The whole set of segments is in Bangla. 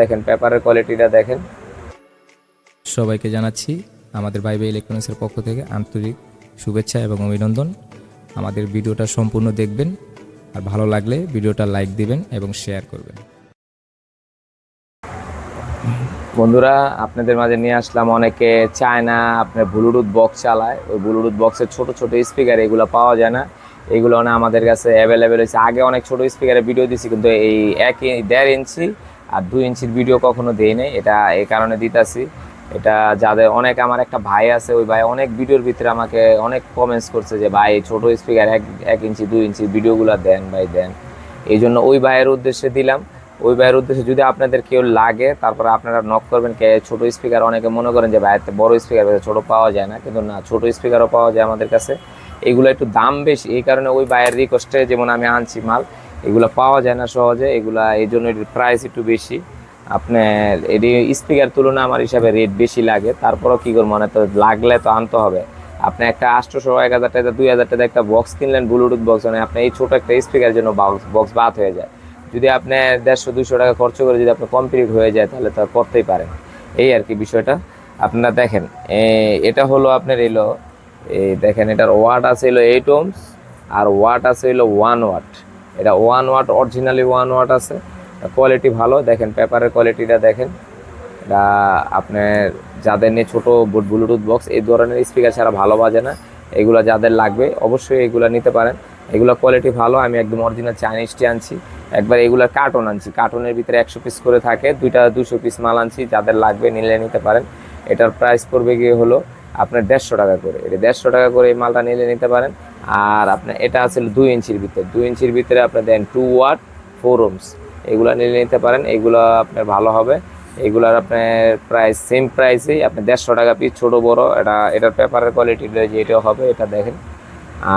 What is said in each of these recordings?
দেখেন পেপারের কোয়ালিটিটা দেখেন। সবাইকে জানাচ্ছি আমাদের বাইবে ইলেকট্রনিক্সের পক্ষ থেকে আন্তরিক শুভেচ্ছা এবং অভিনন্দন। আমাদের ভিডিওটা সম্পূর্ণ দেখবেন আর ভালো লাগলে ভিডিওটা লাইক দিবেন এবং শেয়ার করবেন। বন্ধুরা আপনাদের মাঝে নিয়ে আসলাম অনেকে চায় না আপনার ব্লুটুথ বক্স চালায়। ওই ব্লুটুথ বক্সের ছোট ছোট স্পিকার এগুলো পাওয়া যায় না। এগুলো না আমাদের কাছে অ্যাভেলেবেল হয়েছে। আগে অনেক ছোট স্পিকারে ভিডিও দিয়েছি কিন্তু এই এক দেড় ইঞ্চি আর দুই ইঞ্চির ভিডিও কখনো দেই নাই। এটা এই কারণে দিতাছি। এটা যাদের অনেক আমার একটা ভাই আছে, ওই ভাই অনেক ভিডিওর ভিতরে আমাকে অনেক কমেন্টস করছে যে, ভাই, ছোট স্পিকার এক এক ইঞ্চি, দুই ইঞ্চি ভিডিওগুলো দেন ভাই, দেন। এই জন্য ওই ভাইয়ের উদ্দেশ্যে দিলাম। ওই ভাইয়ের উদ্দেশ্যে যদি আপনাদের কেউ লাগে, তারপরে আপনারা নক করবেন। কে ছোট স্পিকার অনেকে মনে করেন যে, ভাই বড় স্পিকার ছোট পাওয়া যায় না। কিন্তু না, ছোট স্পিকারও পাওয়া যায় আমাদের কাছে। এগুলো একটু দাম বেশি, এই কারণে ওই ভাইয়ের রিকোয়েস্টে যেমন আমি আনছি মাল এগুলো পাওয়া যায় না সহজে, এগুলা এই জন্য এটির প্রাইস একটু বেশি। আপনার এটি স্পিকার তুলনা আমার হিসাবে রেট বেশি লাগে, তারপরও কী করব মানে তো লাগলে তো আনতে হবে। আপনি একটা আটশোশো, এক হাজার টাকা, দুই হাজার টাকা একটা বক্স কিনলেন ব্লুটুথ বক্স মানে আপনি এই ছোটো একটা স্পিকারের জন্য বক্স বক্স বাদ হয়ে যায়। যদি আপনি দেড়শো দুশো টাকা খরচ করে যদি আপনি কমপ্লিট হয়ে যায়, তাহলে তো করতেই পারেন। এই আর কি বিষয়টা। আপনারা দেখেন এটা হলো আপনার এলো এই দেখেন এটার ওয়াট আছে এলো এইট ওমস আর ওয়াট আছে হলো ওয়ান ওয়াট এটা one watt originally one watt আছে। কোয়ালিটি ভালো, দেখেন পেপারের কোয়ালিটিটা দেখেন। এটা আপনার যাদের নিয়ে ছোটো ব্লুটুথ বক্স এই ধরনের স্পিকার ছাড়া ভালো বাজে না। এগুলো যাদের লাগবে, অবশ্যই এগুলো নিতে পারেন। এগুলো কোয়ালিটি ভালো, আমি একদম অরিজিনাল চাইনিজটি আনছি। একবার এগুলোর কার্টন আনছি। কার্টনের ভিতরে একশো পিস করে থাকে, দুইটা দুশো পিস মাল আনছি, যাদের লাগবে নিলে নিতে পারেন। এটার প্রাইস পড়বে গিয়ে হলো আপনার দেড়শো টাকা করে। এটা দেড়শো টাকা করে এই মালটা নিলে নিতে পারেন। আর আপনার এটা আছে দুই ইঞ্চির ভিতরে। দুই ইঞ্চির ভিতরে আপনার দেন টু ওয়াট ফোর ওমস এগুলো নিয়ে নিতে পারেন। এগুলো আপনার ভালো হবে। এগুলার আপনার প্রাইস সেম প্রাইসেই আপনি দেড়শো টাকা পিস ছোটো, বড়। এটা, এটার পেপারের কোয়ালিটি এটাও হবে, এটা দেখেন।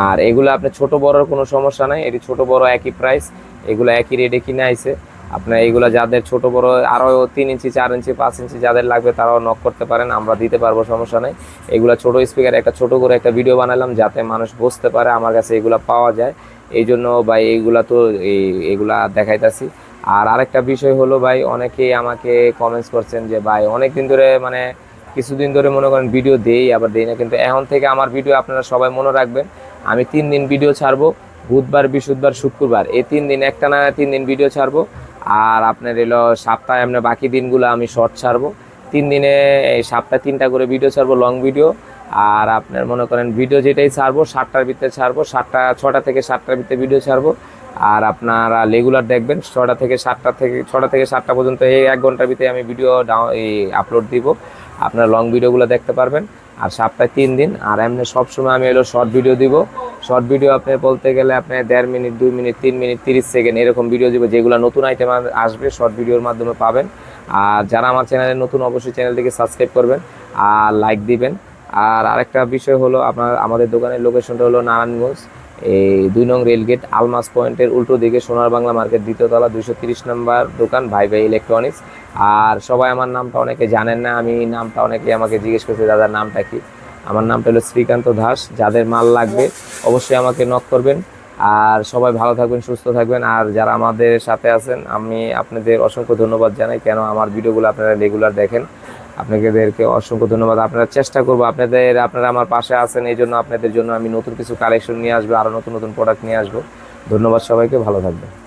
আর এগুলো আপনার ছোট, বড়র কোনো সমস্যা নাই। এটি ছোট, বড় একই প্রাইস এগুলো একই রেটে কিনে আইছে। আপনার এইগুলো যাদের ছোট, বড় আরও তিন ইঞ্চি, চার ইঞ্চি, পাঁচ ইঞ্চি যাদের লাগবে তারাও নক করতে পারেন, আমরা দিতে পারব, সমস্যা নেই। এগুলো ছোট স্পিকার একটা ছোট করে একটা ভিডিও বানালাম যাতে মানুষ বুঝতে পারে আমার কাছে এগুলো পাওয়া যায়। এই জন্য ভাই এইগুলা তো এই, এগুলা দেখাইতাছি। আর আরেকটা বিষয় হলো ভাই, অনেকেই আমাকে কমেন্টস করছেন যে, ভাই অনেক দিন ধরে মানে কিছুদিন ধরে মনে করেন ভিডিও দেই, আবার দেই না। কিন্তু এখন থেকে আমার ভিডিও আপনারা সবাই মনে রাখবেন, আমি তিন দিন ভিডিও ছাড়বো, বুধবার, বৃহস্পতিবার, শুক্রবার, এই তিন দিন, একটা না তিন দিন ভিডিও ছাড়বো। আর আপনার এলো সপ্তাহে আপনার বাকি দিনগুলো আমি শর্ট ছাড়বো। তিন দিনে এই সপ্তাহে তিনটা করে ভিডিও ছাড়বো লং ভিডিও আর আপনার মনে করেন ভিডিও যেটাই ছাড়বো, সাতটার ভিতরে ছাড়বো, সাতটা, ছটা থেকে সাতটার ভিতরে ভিডিও ছাড়বো। আর আপনারা রেগুলার দেখবেন, ছটা থেকে সাতটা থেকে, ছটা থেকে সাতটা পর্যন্ত এই এক ঘণ্টার ভিতরে আমি ভিডিও ডাউন এই আপলোড দিব। আপনারা লং ভিডিওগুলো দেখতে পারবেন। আর সপ্তাহে তিন দিন, আর এমনি সবসময় আমি এলো শর্ট ভিডিও দিব। শর্ট ভিডিও আপনি বলতে গেলে আপনি দেড় মিনিট, দুই মিনিট, তিন মিনিট, তিরিশ সেকেন্ড এরকম ভিডিও দিব, যেগুলো নতুন আইটেম আসবে শর্ট ভিডিওর মাধ্যমে পাবেন। আর যারা আমার চ্যানেলে নতুন, অবশ্যই চ্যানেলটিকে সাবস্ক্রাইব করবেন আর লাইক দিবেন। আর আরেকটা বিষয় হলো আপনার, আমাদের দোকানের লোকেশনটা হলো নারায়ণগঞ্জ। এই দুই নং রেলগেট আলমাস পয়েন্টের উল্টো দিকে সোনার বাংলা মার্কেট দ্বিতীয়তলা দুইশো তিরিশ নম্বর দোকান ভাই ভাই ইলেকট্রনিক্স আর সবাই আমার নামটা অনেকে জানেন না, আমি নামটা অনেকে আমাকে জিজ্ঞেস করছে দাদার নামটা কি? আমার নামটা হলো শ্রীকান্ত দাস, যাদের মাল লাগবে অবশ্যই আমাকে নক করবেন। আর সবাই ভালো থাকবেন, সুস্থ থাকবেন। আর যারা আমাদের সাথে আছেন, আমি আপনাদের অসংখ্য ধন্যবাদ জানাই, কেন আমার ভিডিওগুলো আপনারা রেগুলার দেখেন। আপনাদেরকে অসংখ্য ধন্যবাদ। আপনারা চেষ্টা করব, আপনাদের, আপনারা আমার পাশে আছেন, এই জন্য আপনাদের জন্য আমি নতুন কিছু কালেকশন নিয়ে আসব আরও নতুন নতুন প্রোডাক্ট নিয়ে আসব। ধন্যবাদ সবাইকে, ভালো থাকবেন।